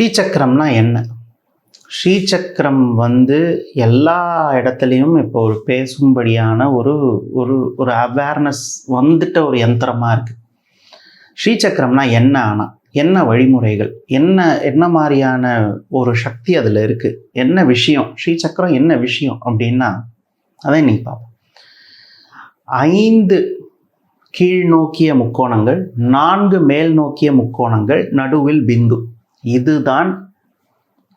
ஸ்ரீசக்கரம்னா என்ன? ஸ்ரீசக்கரம் வந்து எல்லா இடத்துலையும் இப்போ ஒரு பேசும்படியான ஒரு ஒரு ஒரு அவேர்னஸ் வந்துட்ட ஒரு யந்திரமாக இருக்குது ஸ்ரீசக்கரம்னா என்ன ஆனால் என்ன வழிமுறைகள் என்ன என்ன மாதிரியான ஒரு சக்தி அதில் இருக்குது என்ன விஷயம் ஸ்ரீசக்கரம் என்ன விஷயம் அப்படின்னா அதை நீ பார்ப்போம். ஐந்து கீழ் நோக்கிய முக்கோணங்கள் நான்கு மேல் நோக்கிய முக்கோணங்கள் நடுவில் பிந்து. இதுதான்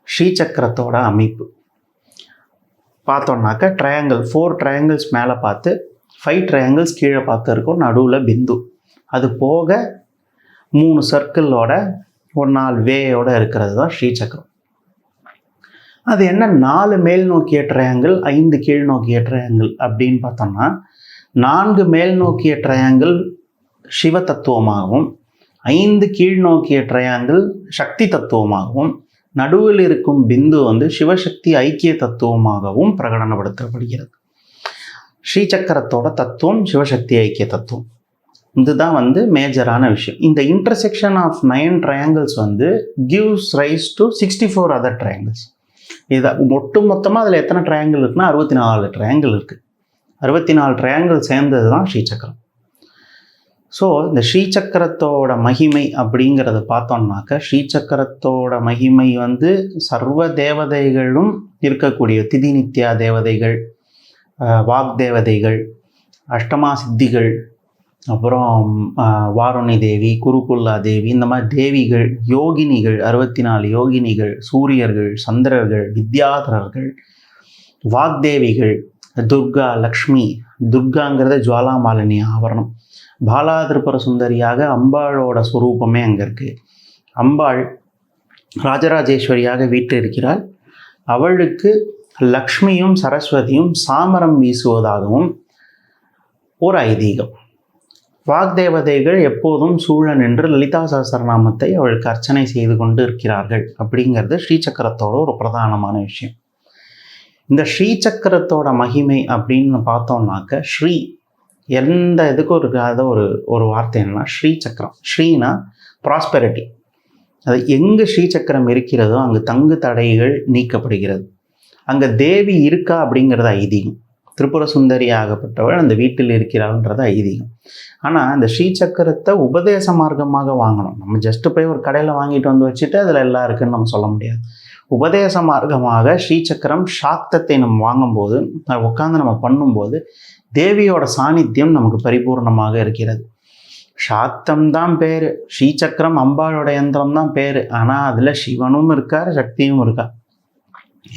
ஸ்ரீசக்கரத்தோட அமைப்பு. பார்த்தோம்னாக்க ட்ரையாங்கிள் ஃபோர் ட்ரையாங்கிள்ஸ் மேலே பார்த்து ஃபைவ் ட்ரையாங்கிள்ஸ் கீழே பார்த்து இருக்கும் நடுவில் பிந்து. அது போக மூணு சர்க்கிளோட ஒரு நாலு வேயோட இருக்கிறது தான் ஸ்ரீசக்கரம். அது என்ன நாலு மேல் நோக்கிய ட்ரையாங்கிள் ஐந்து கீழ் நோக்கிய ட்ரையாங்கிள் அப்படின்னு பார்த்தோம்னா நான்கு மேல் நோக்கிய ட்ரையாங்கிள் சிவ தத்துவமாகவும் ஐந்து கீழ் நோக்கிய ட்ரையாங்கிள் சக்தி தத்துவமாகவும் நடுவில் இருக்கும் பிந்து வந்து சிவசக்தி ஐக்கிய தத்துவமாகவும் பிரகடனப்படுத்தப்படுகிறது. ஸ்ரீசக்கரத்தோட தத்துவம் சிவசக்தி ஐக்கிய தத்துவம். இதுதான் வந்து மேஜரான விஷயம். இந்த இன்டர்செக்ஷன் ஆஃப் நைன் ட்ரையாங்கிள்ஸ் வந்து gives rise to sixty four other triangles இதை ஒட்டு மொத்தமாக அதில் எத்தனை ட்ரையாங்கிள் இருக்குன்னா அறுபத்தி நாலு ட்ரையாங்கிள் இருக்குது அறுபத்தி நாலு ட்ரையாங்கிள் சேர்ந்தது தான் ஸ்ரீசக்கரம். ஸோ இந்த ஸ்ரீசக்கரத்தோட மகிமை அப்படிங்கிறத பார்த்தோம்னாக்க ஸ்ரீசக்கரத்தோட மகிமை வந்து சர்வ தேவதைகளும் இருக்கக்கூடிய திதி நித்யா தேவதைகள் வாக் தேவதைகள் அஷ்டமா சித்திகள் அப்புறம் அஹ், வாருணி தேவி குருகுல்லா தேவி இந்த மாதிரி தேவிகள் யோகினிகள் அறுபத்தி நாலு யோகினிகள் சூரியர்கள் சந்திரர்கள் வித்யாதரர்கள் வாக்தேவிகள் துர்கா லக்ஷ்மி துர்காங்கிறத ஜுவாலாமாலினி ஆவரணம். பாலா சுந்தரியாக அம்பாளோட ஸ்வரூபமே அங்கே இருக்குது அம்பாள் ராஜராஜேஸ்வரியாக வீட்டு இருக்கிறாள் அவளுக்கு லக்ஷ்மியும் சரஸ்வதியும் சாமரம் வீசுவதாகவும் ஒரு ஐதீகம். வாக்தேவதைகள் எப்போதும் சூழ நின்று லலிதா சகசரநாமத்தை அவளுக்கு அர்ச்சனை செய்து கொண்டு இருக்கிறார்கள் அப்படிங்கிறது ஸ்ரீசக்கரத்தோட ஒரு பிரதானமான விஷயம். இந்த ஸ்ரீசக்கரத்தோட மகிமை அப்படின்னு பார்த்தோம்னாக்க ஸ்ரீ எந்த இதுக்கும் இருக்காத ஒரு ஒரு வார்த்தை என்னன்னா ஸ்ரீசக்கரம். ஸ்ரீனா ப்ராஸ்பெரிட்டி அது எங்கே ஸ்ரீ சக்கரம் இருக்கிறதோ அங்கு தங்கு தடைகள் நீக்கப்படுகிறது. அங்கே தேவி இருக்கா அப்படிங்கிறது ஐதீகம். திரிபுர சுந்தரி ஆகப்பட்டவள் அந்த வீட்டில் இருக்கிறாள்ன்றது ஐதீகம். ஆனால் அந்த ஸ்ரீ சக்கரத்தை உபதேச மார்க்கமாக வாங்கணும். நம்ம ஜஸ்ட் போய் ஒரு கடையில் வாங்கிட்டு வந்து வச்சுட்டு அதில் எல்லாம் இருக்குன்னு நம்ம சொல்ல முடியாது. உபதேச மார்க்கமாக ஸ்ரீசக்கரம் சாக்தத்தை நம்ம வாங்கும்போது அதை உட்காந்து நம்ம பண்ணும்போது தேவியோட சாநித்தியம் நமக்கு பரிபூர்ணமாக இருக்கிறது. சாக்தம் தான் பேர். ஸ்ரீசக்கரம் அம்பாளோட யந்திரம் தான் பேர். ஆனால் அதில் சிவனும் இருக்கார் சக்தியும் இருக்கா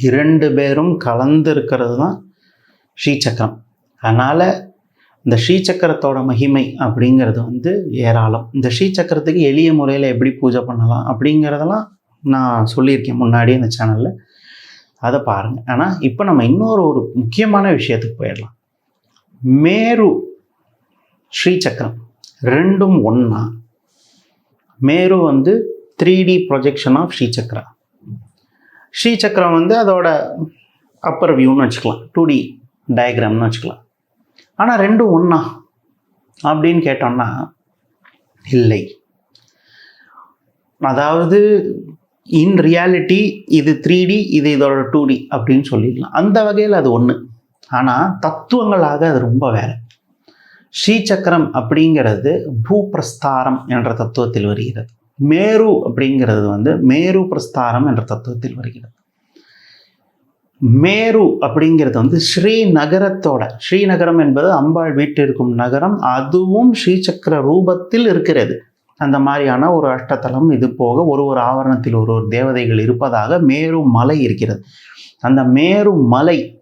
இரண்டு பேரும் கலந்து இருக்கிறது தான் ஸ்ரீசக்கரம். அதனால் இந்த ஸ்ரீசக்கரத்தோட மகிமை அப்படிங்கிறது வந்து ஏராளம். இந்த ஸ்ரீசக்கரத்துக்கு எளிய முறையில் எப்படி பூஜை பண்ணலாம் அப்படிங்கிறதெல்லாம் நான் சொல்லியிருக்கேன் முன்னாடி இந்த சேனலில் அதை பாருங்கள் ஆனால் இப்போ நம்ம இன்னொரு ஒரு முக்கியமான விஷயத்துக்கு போயிடலாம். மேரு ஸ்ரீசக்கரம் ரெண்டும் ஒன்றா மேரு வந்து three D projection of Srichakra Srichakram வந்து அதோட அப்பர் வியூன்னு வச்சுக்கலாம். டூ டி டயக்ராம்னு வச்சுக்கலாம். ஆனால் ரெண்டும் ஒன்றா அப்படின்னு கேட்டோம்னா இல்லை. அதாவது இன் ரியாலிட்டி இது த்ரீ டி இது இதோட டூ டி அப்படின்னு சொல்லிடலாம். அந்த வகையில் அது ஒன்று ஆனால் தத்துவங்களாக அது ரொம்ப வேற. ஸ்ரீசக்கரம் அப்படிங்கிறது பூபிரஸ்தாரம் என்ற தத்துவத்தில் வருகிறது. மேரு அப்படிங்கிறது வந்து மேரு பிரஸ்தாரம் என்ற தத்துவத்தில் வருகிறது. மேரு அப்படிங்கிறது வந்து ஸ்ரீநகரத்தோட ஸ்ரீநகரம் என்பது அம்பாள் வீட்டிற்கும் இருக்கும் நகரம் அதுவும் ஸ்ரீசக்கர ரூபத்தில் இருக்கிறது. அந்த மாதிரியான ஒரு அஷ்டத்தலம் இது போக ஒரு ஒரு ஆவரணத்தில் ஒரு ஒரு தேவதைகள் இருப்பதாக மேரு மலை இருக்கிறது. அந்த மேரு மலை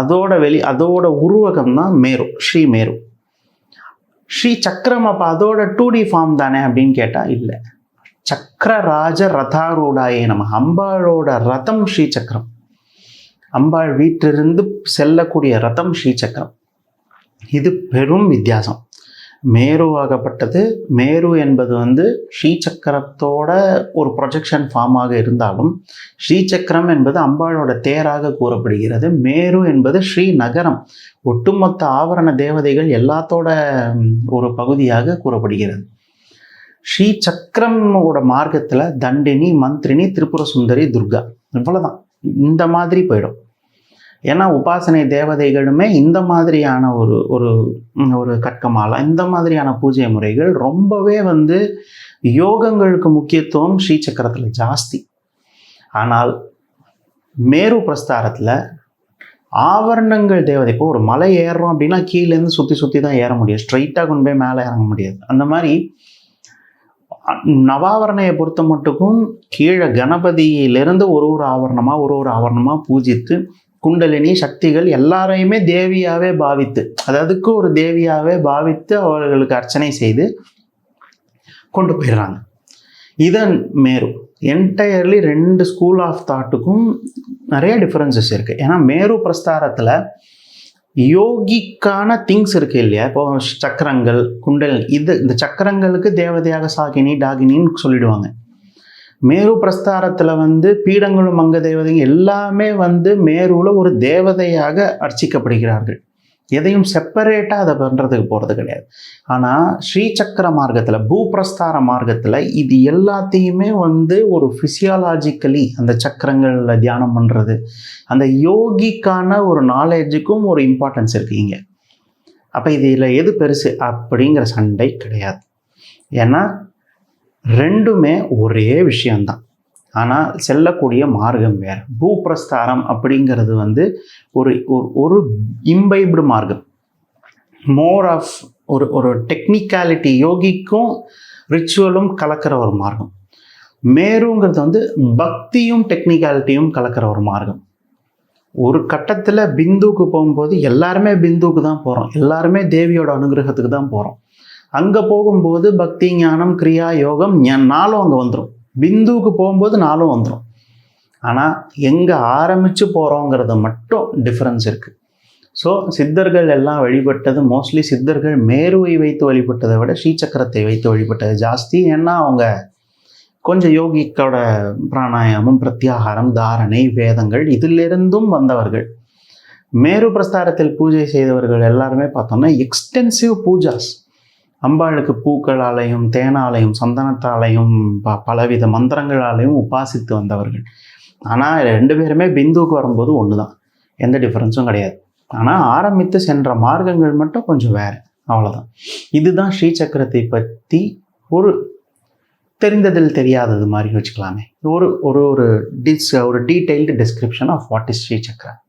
அதோட வெளி அதோட உருவகம் தான் மேரு ஸ்ரீ மேரு. ஸ்ரீ சக்கரம் அப்போ அதோட டூ டி ஃபார்ம் தானே அப்படின்னு கேட்டால் இல்லை. சக்கரராஜ ரதாரூடாயே நம்ம அம்பாளோட ரதம் ஸ்ரீ சக்கரம். அம்பாள் வீட்டிலிருந்து செல்லக்கூடிய ரதம் ஸ்ரீ சக்கரம். இது பெரும் வித்தியாசம். மேருவாகப்பட்டது மேரு என்பது வந்து ஸ்ரீசக்கரத்தோட ஒரு ப்ரொஜெக்ஷன் ஃபார்மாக இருந்தாலும் ஸ்ரீசக்கரம் என்பது அம்பாளோட தேராக கூறப்படுகிறது. மேரு என்பது ஸ்ரீநகரம். ஒட்டுமொத்த ஆவரண தேவதைகள் எல்லாத்தோட ஒரு பகுதியாக கூறப்படுகிறது. ஸ்ரீ சக்கரமோட மார்க்கத்தில் தண்டினி மந்திரினி திரிபுர சுந்தரி துர்கா இவ்வளோதான் இந்த மாதிரி போயிடும். ஏன்னா உபாசனை தேவதைகளுமே இந்த மாதிரியான ஒரு ஒரு ஒரு கட்கமாலா இந்த மாதிரியான பூஜை முறைகள் ரொம்பவே வந்து யோகங்களுக்கு முக்கியத்துவம் ஸ்ரீ சக்கரத்தில் ஜாஸ்தி. ஆனால் மேரு பிரஸ்தாரத்தில் ஆவரணங்கள் தேவதை இப்போ ஒரு மலை ஏறுறோம் அப்படின்னா கீழேருந்து சுற்றி சுற்றி தான் ஏற முடியும். ஸ்ட்ரைட்டாக கொண்டு போய் மேலே இறங்க முடியாது. அந்த மாதிரி நவாவரணையை பொறுத்த மட்டுக்கும் கீழே கணபதியிலிருந்து ஒரு ஒரு ஆவரணமாக ஒரு ஒரு ஆவரணமாக பூஜித்து குண்டலினி சக்திகள் எல்லாரையுமே தேவியாகவே பாவித்து அதாவதுக்கு ஒரு தேவியாகவே பாவித்து அவர்களுக்கு அர்ச்சனை செய்து கொண்டு போயிடுறாங்க. இதன் மேரு என்டையர்லி ரெண்டு ஸ்கூல் ஆஃப் தாட்டுக்கும் நிறைய டிஃப்ரென்சஸ் இருக்குது ஏன்னா மேரு பிரஸ்தாரத்தில் யோகிக்கான திங்ஸ் இருக்கு இல்லையா? இப்போ சக்கரங்கள் குண்டல் இது இந்த சக்கரங்களுக்கு தேவதையாக சாகினி டாகினின்னு சொல்லிடுவாங்க. மேரு பிரஸ்தாரத்தில் வந்து பீடங்களும் மங்க தேவதையும் எல்லாமே வந்து மேருவில் ஒரு தேவதையாக அர்ச்சிக்கப்படுகிறார்கள். எதையும் செப்பரேட்டாக அதை பண்ணுறதுக்கு போகிறது கிடையாது. ஆனால் ஸ்ரீசக்கர மார்க்கத்தில் பூபிரஸ்தார மார்க்கத்தில் இது எல்லாத்தையுமே வந்து ஒரு ஃபிசியாலாஜிக்கலி அந்த சக்கரங்களில் தியானம் பண்ணுறது அந்த யோகிக்கான ஒரு நாலேஜுக்கும் ஒரு இம்பார்ட்டன்ஸ் இருக்குது இங்கே. அப்போ இதில் எது பெருசு? அப்படிங்கிற சண்டை கிடையாது. ஏன்னா ரெண்டுமே ஒரே விஷயந்தான் ஆனால் செல்லக்கூடிய மார்க்கம் வேறு. பூபிரஸ்தாரம் அப்படிங்கிறது வந்து ஒரு ஒரு- ஒரு இம்பைப்டு மார்க்கம். மோர் ஆஃப் ஒரு ஒரு டெக்னிக்காலிட்டி யோகிக்கும் ரிச்சுவலும் கலக்கிற ஒரு மார்க்கம். மேருங்கிறது வந்து பக்தியும் டெக்னிக்காலிட்டியும் கலக்கிற ஒரு மார்க்கம். ஒரு கட்டத்தில் பிந்துவுக்கு போகும்போது எல்லாருமே பிந்துவுக்கு தான் போகிறோம் எல்லாருமே தேவியோட அனுகிரகத்துக்கு தான் போகிறோம் அங்கே போகும்போது பக்தி ஞானம் கிரியா யோகம் நாளும் அங்கே வந்துடும் பிந்துவுக்கு போகும்போது நாளும் வந்துடும் ஆனால் எங்கே ஆரம்பித்து போகிறோங்கிறது மட்டும் டிஃப்ரென்ஸ் இருக்குது ஸோ சித்தர்கள் எல்லாம் வழிபட்டது மோஸ்ட்லி சித்தர்கள் மேருவை வைத்து வழிபட்டதை விட ஸ்ரீசக்கரத்தை வைத்து வழிபட்டது ஜாஸ்தி. ஏன்னா அவங்க கொஞ்சம் யோகிக்கோட பிராணாயாமம் பிரத்யாகாரம் தாரணை வேதங்கள் இதிலிருந்தும் வந்தவர்கள். மேரு பிரஸ்தாரத்தில் பூஜை செய்தவர்கள் எல்லாருமே பார்த்தோம்னா எக்ஸ்டென்சிவ் பூஜாஸ். அம்பாளுக்கு பூக்களாலையும் தேனாலையும் சந்தனத்தாலையும் ப- பலவித மந்திரங்களாலையும் உபாசித்து வந்தவர்கள். ஆனால் ரெண்டு பேருமே பிந்துவுக்கு வரும்போது ஒன்று தான் எந்த டிஃப்ரென்ஸும் கிடையாது. ஆனால் ஆரம்பித்து சென்ற மார்க்கங்கள் மட்டும் கொஞ்சம் வேறு. அவ்வளோதான் இதுதான் ஸ்ரீ சக்கரத்தை பற்றி ஒரு தெரிந்ததில் தெரியாதது மாதிரி வச்சுக்கலாமே. ஒரு ஒரு ஒரு டிஸ் ஒரு detailed description of what is Sri Chakra